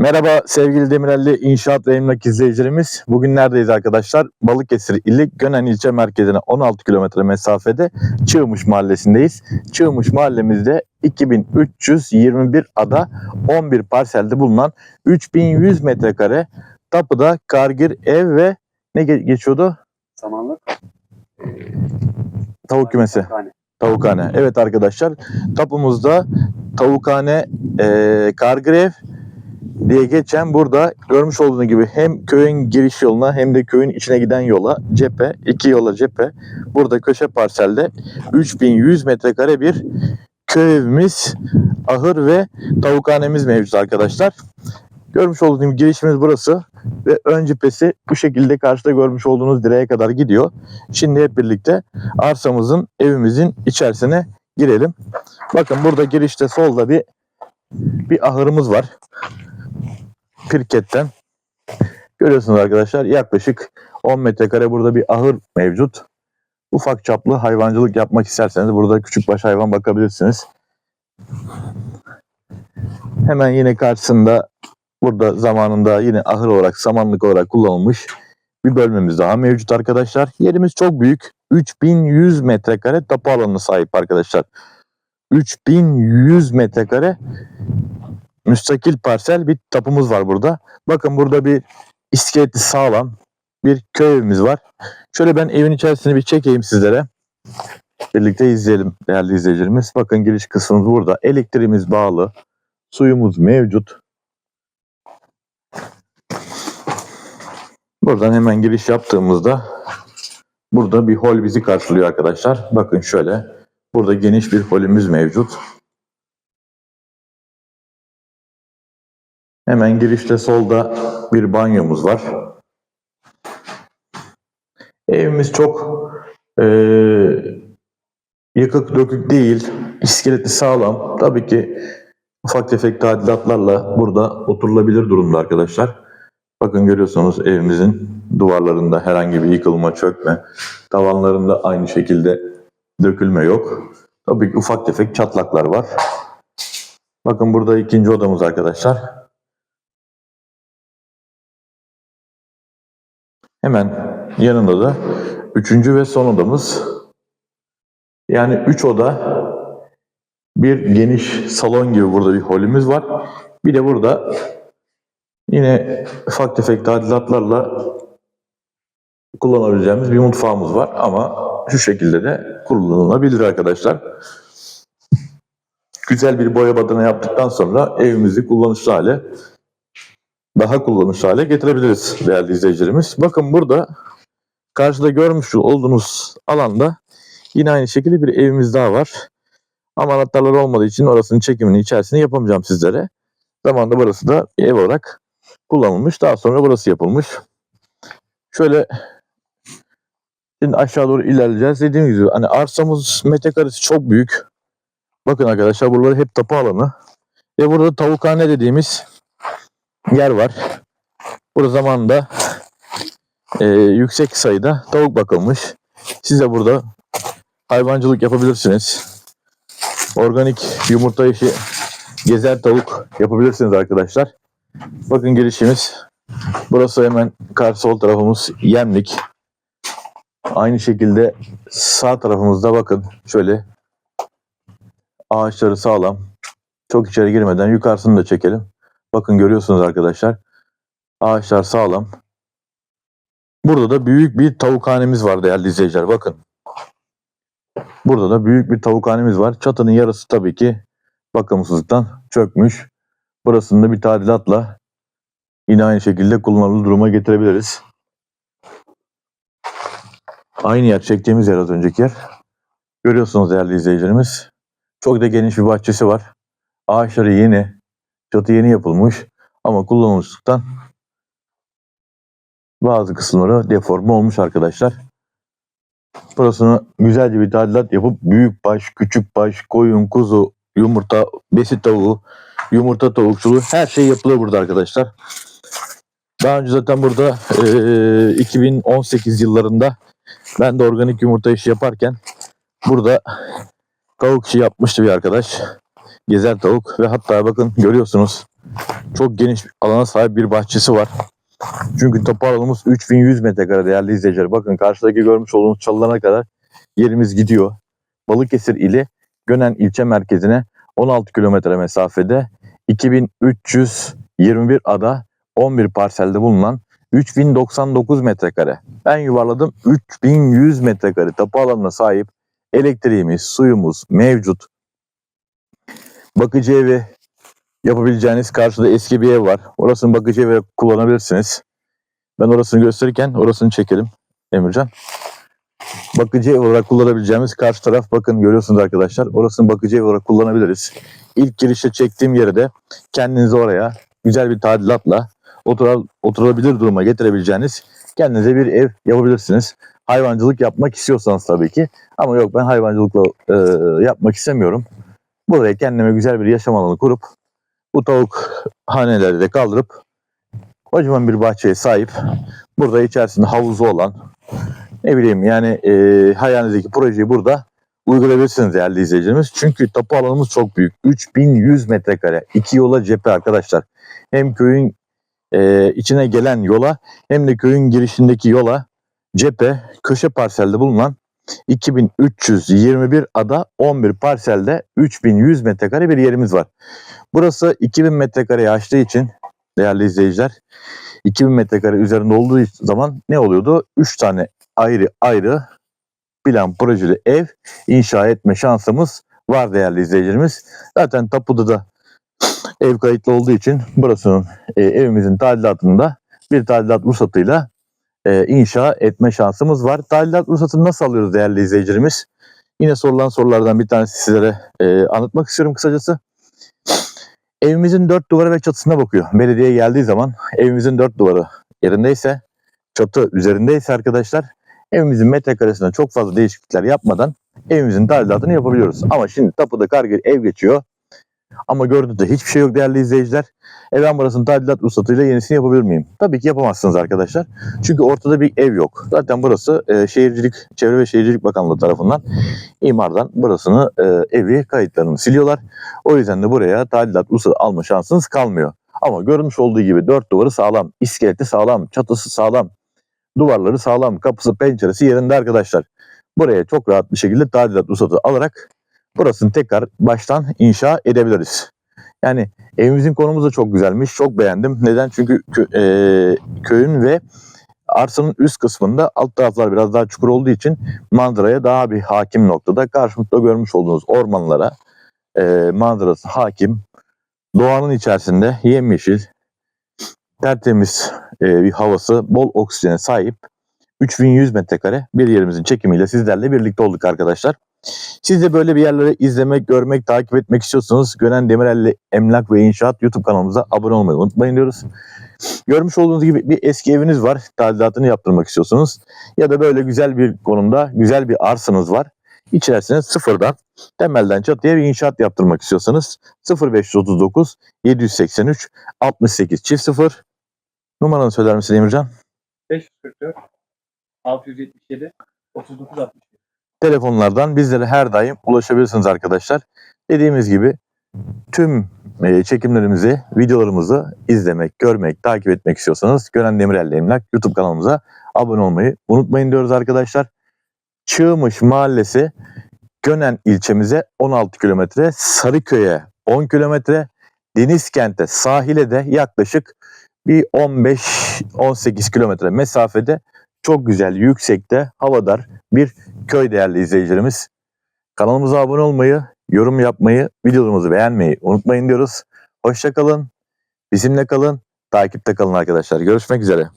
Merhaba sevgili Demirelli İnşaat ve Emlak izleyicilerimiz. Bugün neredeyiz arkadaşlar? Balıkesir ili Gönen ilçe merkezine 16 kilometre mesafede Çığmış mahallesindeyiz. Çığmış mahallemizde 2321 ada 11 parselde bulunan 3100 metrekare tapuda kargir ev ve ne ge- geçiyordu? Samanlık. Tavuk kümesi. Tavukhane. Evet arkadaşlar tapumuzda tavukhane e, kargrev diye geçen burada görmüş olduğunuz gibi hem köyün giriş yoluna hem de köyün içine giden yola cephe, iki yola cephe. Burada köşe parselde 3100 metrekare bir köy evimiz, ahır ve tavukhanemiz mevcut arkadaşlar. Görmüş olduğunuz gibi girişimiz burası ve ön cephesi bu şekilde karşıda görmüş olduğunuz direğe kadar gidiyor. Şimdi hep birlikte arsamızın, evimizin içerisine girelim. Bakın burada girişte solda bir bir ahırımız var. Pirketten. Görüyorsunuz arkadaşlar yaklaşık 10 metrekare burada bir ahır mevcut. Ufak çaplı hayvancılık yapmak isterseniz burada küçük baş hayvan bakabilirsiniz. Hemen yine karşısında burada zamanında yine ahır olarak samanlık olarak kullanılmış bir bölmemiz daha mevcut arkadaşlar. Yerimiz çok büyük. 3100 metrekare tapu alanına sahip arkadaşlar. 3100 metrekare müstakil parsel bir tapumuz var burada. Bakın burada bir iskeleti sağlam bir köy evimiz var. Şöyle ben evin içerisini bir çekeyim sizlere. Birlikte izleyelim değerli izleyicilerimiz. Bakın giriş kısmımız burada. Elektriğimiz bağlı. Suyumuz mevcut. Buradan hemen giriş yaptığımızda burada bir hol bizi karşılıyor arkadaşlar. Bakın şöyle. Burada geniş bir holümüz mevcut. Hemen girişte solda bir banyomuz var. Evimiz çok eee yıkık dökük değil. İskeleti sağlam. Tabii ki ufak tefek tadilatlarla burada oturulabilir durumda arkadaşlar. Bakın görüyorsunuz evimizin duvarlarında herhangi bir yıkılma, çökme, tavanlarında aynı şekilde dökülme yok. Tabii ki ufak tefek çatlaklar var. Bakın burada ikinci odamız arkadaşlar. Hemen yanında da üçüncü ve son odamız. Yani üç oda, bir geniş salon gibi burada bir holümüz var. Bir de burada yine ufak tefek tadilatlarla kullanabileceğimiz bir mutfağımız var ama şu şekilde de kullanılabilir arkadaşlar. Güzel bir boya badana yaptıktan sonra evimizi kullanışlı hale daha kullanışlı hale getirebiliriz değerli izleyicilerimiz. Bakın burada karşıda görmüş olduğunuz alanda yine aynı şekilde bir evimiz daha var. Ama anahtarlar olmadığı için orasının çekimini içerisinde yapamayacağım sizlere. Zamanında burası da ev olarak kullanılmış. Daha sonra burası yapılmış. Şöyle şimdi aşağı doğru ilerleyeceğiz. Dediğim gibi hani arsamız metrekaresi çok büyük. Bakın arkadaşlar buraları hep tapu alanı. Ve burada tavukhane dediğimiz yer var. Burada zamanında e, yüksek sayıda tavuk bakılmış. Siz de burada hayvancılık yapabilirsiniz. Organik yumurta işi gezer tavuk yapabilirsiniz arkadaşlar. Bakın girişimiz. Burası hemen karşı sol tarafımız yemlik. Aynı şekilde sağ tarafımızda bakın şöyle ağaçları sağlam. Çok içeri girmeden yukarısını da çekelim. Bakın görüyorsunuz arkadaşlar. Ağaçlar sağlam. Burada da büyük bir tavukhanemiz var değerli izleyiciler. Bakın. Burada da büyük bir tavukhanemiz var. Çatının yarısı tabii ki bakımsızlıktan çökmüş. Burasını da bir tadilatla yine aynı şekilde kullanılır duruma getirebiliriz. Aynı yer çektiğimiz yer az önceki yer. Görüyorsunuz değerli izleyicilerimiz. Çok da geniş bir bahçesi var. Ağaçları yeni, çatı yeni yapılmış ama kullanılmışlıktan bazı kısımları deforme olmuş arkadaşlar. Burasını güzelce bir tadilat yapıp büyük baş, küçük baş, koyun, kuzu, yumurta, besi tavuğu, yumurta tavukçuluğu her şey yapılıyor burada arkadaşlar. Daha önce zaten burada eee, 2018 yıllarında ben de organik yumurta işi yaparken burada tavuk işi yapmıştı bir arkadaş. Gezer tavuk ve hatta bakın görüyorsunuz çok geniş alana sahip bir bahçesi var. Çünkü alanımız 3100 metrekare değerli izleyiciler. Bakın karşıdaki görmüş olduğunuz çalılarına kadar yerimiz gidiyor. Balıkesir ili Gönen ilçe merkezine 16 kilometre mesafede 2321 ada 11 parselde bulunan 3099 metrekare. Ben yuvarladım 3100 metrekare tapu alanına sahip elektriğimiz, suyumuz mevcut. Bakıcı evi yapabileceğiniz karşıda eski bir ev var. Orasını bakıcı evi kullanabilirsiniz. Ben orasını gösterirken orasını çekelim Emircan. Bakıcı ev olarak kullanabileceğimiz karşı taraf bakın görüyorsunuz arkadaşlar. Orasını bakıcı ev olarak kullanabiliriz. İlk girişte çektiğim yere de kendinizi oraya güzel bir tadilatla otural, oturabilir duruma getirebileceğiniz kendinize bir ev yapabilirsiniz. Hayvancılık yapmak istiyorsanız tabii ki. Ama yok ben hayvancılıkla e, yapmak istemiyorum. Buraya kendime güzel bir yaşam alanı kurup bu tavuk haneleri de kaldırıp kocaman bir bahçeye sahip burada içerisinde havuzu olan ne bileyim yani e, hayalinizdeki projeyi burada uygulayabilirsiniz değerli izleyicilerimiz. Çünkü tapu alanımız çok büyük. 3100 metrekare. iki yola cephe arkadaşlar. Hem köyün e, içine gelen yola hem de köyün girişindeki yola cephe köşe parselde bulunan 2321 ada 11 parselde 3100 metrekare bir yerimiz var. Burası 2000 metrekareye aştığı için değerli izleyiciler 2000 metrekare üzerinde olduğu zaman ne oluyordu? 3 tane ayrı ayrı plan projeli ev inşa etme şansımız var değerli izleyicilerimiz. Zaten tapuda da ev kayıtlı olduğu için burasının e, evimizin tadilatında bir tadilat ruhsatıyla e, inşa etme şansımız var. Tadilat ruhsatını nasıl alıyoruz değerli izleyicilerimiz? Yine sorulan sorulardan bir tanesi sizlere e, anlatmak istiyorum kısacası. Evimizin dört duvarı ve çatısına bakıyor. Belediye geldiği zaman evimizin dört duvarı yerindeyse, çatı üzerindeyse arkadaşlar evimizin metrekaresinde çok fazla değişiklikler yapmadan evimizin tadilatını yapabiliyoruz. Ama şimdi tapuda kargı ev geçiyor. Ama görüntüde hiçbir şey yok değerli izleyiciler. E ben burasının tadilat ruhsatıyla yenisini yapabilir miyim? Tabii ki yapamazsınız arkadaşlar. Çünkü ortada bir ev yok. Zaten burası e, Şehircilik, Çevre ve Şehircilik Bakanlığı tarafından imardan burasını e, evi kayıtlarını siliyorlar. O yüzden de buraya tadilat ruhsatı alma şansınız kalmıyor. Ama görmüş olduğu gibi dört duvarı sağlam, iskeleti sağlam, çatısı sağlam, duvarları sağlam, kapısı penceresi yerinde arkadaşlar. Buraya çok rahat bir şekilde tadilat ruhsatı alarak burasını tekrar baştan inşa edebiliriz. Yani evimizin konumuz da çok güzelmiş. Çok beğendim. Neden? Çünkü kö- e, köyün ve arsanın üst kısmında alt taraflar biraz daha çukur olduğu için manzaraya daha bir hakim noktada. Karşımızda görmüş olduğunuz ormanlara e, manzarası hakim. Doğanın içerisinde yemyeşil, tertemiz e, bir havası, bol oksijene sahip 3100 metrekare bir yerimizin çekimiyle sizlerle birlikte olduk arkadaşlar. Siz de böyle bir yerleri izlemek, görmek, takip etmek istiyorsanız Gönen Demirel'le Emlak ve İnşaat YouTube kanalımıza abone olmayı unutmayın diyoruz. Görmüş olduğunuz gibi bir eski eviniz var, tadilatını yaptırmak istiyorsunuz. Ya da böyle güzel bir konumda, güzel bir arsanız var. İçerisine sıfırdan, temelden çatıya bir inşaat yaptırmak istiyorsanız 0539 783 68 çift 0 numaranı söyler misin Emircan? 544 677 39 60. telefonlardan bizlere her daim ulaşabilirsiniz arkadaşlar. Dediğimiz gibi tüm e, çekimlerimizi, videolarımızı izlemek, görmek, takip etmek istiyorsanız Gören Demirel Emlak YouTube kanalımıza abone olmayı unutmayın diyoruz arkadaşlar. Çığmış Mahallesi Gönen ilçemize 16 kilometre, Sarıköy'e 10 kilometre, Denizkent'e sahile de yaklaşık bir 15-18 kilometre mesafede çok güzel, yüksekte, havadar bir köy değerli izleyicilerimiz. Kanalımıza abone olmayı, yorum yapmayı, videolarımızı beğenmeyi unutmayın diyoruz. Hoşça kalın, bizimle kalın, takipte kalın arkadaşlar. Görüşmek üzere.